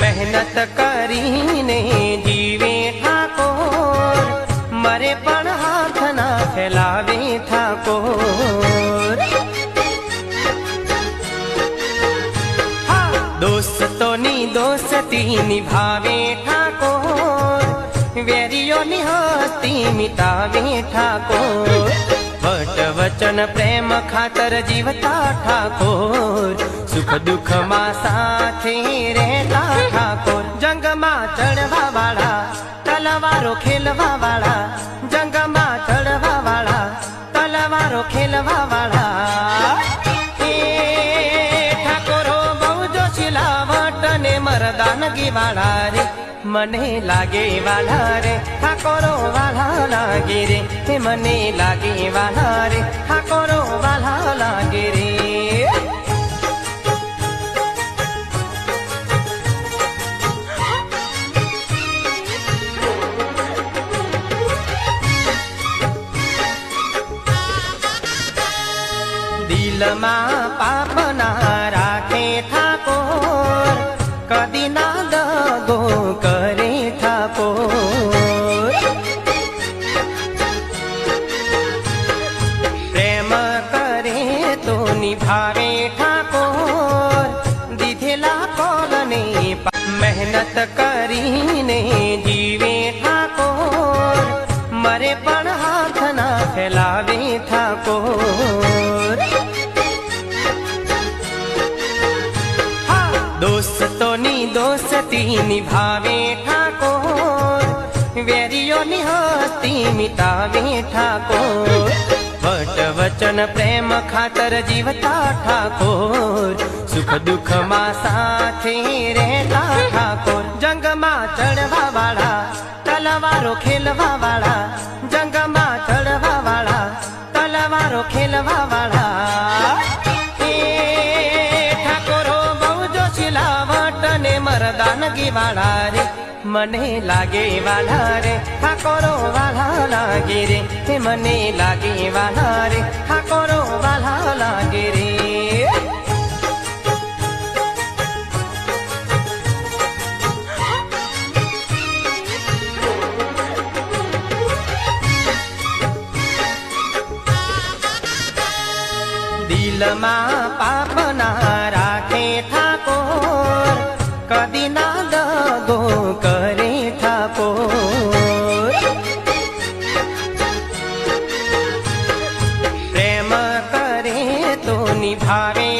મહેનત કરીને જીવે ઠાકોર. મરે પણ હાથ ના ફેલાવે ઠાકોર. દોસ્તોની દોસ્તી નિભાવે ઠાકોર. વેરીઓની હસ્તી મિટાવે ઠાકોર. વટ વચન પ્રેમ ખાતર જીવતા ઠાકોર. સુખ દુઃખમાં સાથે રહેતા ઠાકોર. જંગમાં ચડવા વાળા, તલવારો ખેલવા વાળા. જંગમાં ચડવા વાળા, તલવારો ખેલવા વાળા. ઠાકોરો બહુ જોશીલાવટ ને મરદાનગી વાળા રે. મને લાગે વાલા રે, ઠાકોરો વાલા લાગે રે. મને લાગે વાલા રે, ઠાકોરો વાલા લાગે રે. દિલમાં પાપ ના રાખે ઠાકોર, કદી ના દગો કરે ઠાકોર. પ્રેમ કરે તો નિભાવે ઠાકોર, દીધેલા કોલને મહેનત કરીને જીવે ઠાકોર, મરે પણ હાથ ના ફેલાવે ઠાકોર. દોસ્તોની દોસ્તી નિભાવે ઠાકોર. વેરીઓની હસ્તી મિટાવે ઠાકોર. વટ વચન પ્રેમ ખાતર જીવતા ઠાકોર. સુખ દુઃખમાં સાથે રહેતા ઠાકોર. જંગમાં ચડવા વાળા, તલવારો ખેલવા વાળા. જંગમાં ચડવા વાળા, તલવારો ખેલવા વાળા. ને વાળા રે, મને લાગે વાલા રે, ઠાકોરો વાલા લાગે રે, હે મને લાગે વાલા રે, ઠાકોરો વાલા લાગે રે. દિલમાં પાપ ના રાખે ઠાકોર કદી ના દગો કરે થાપો પ્રેમ કરે તો નિભાવે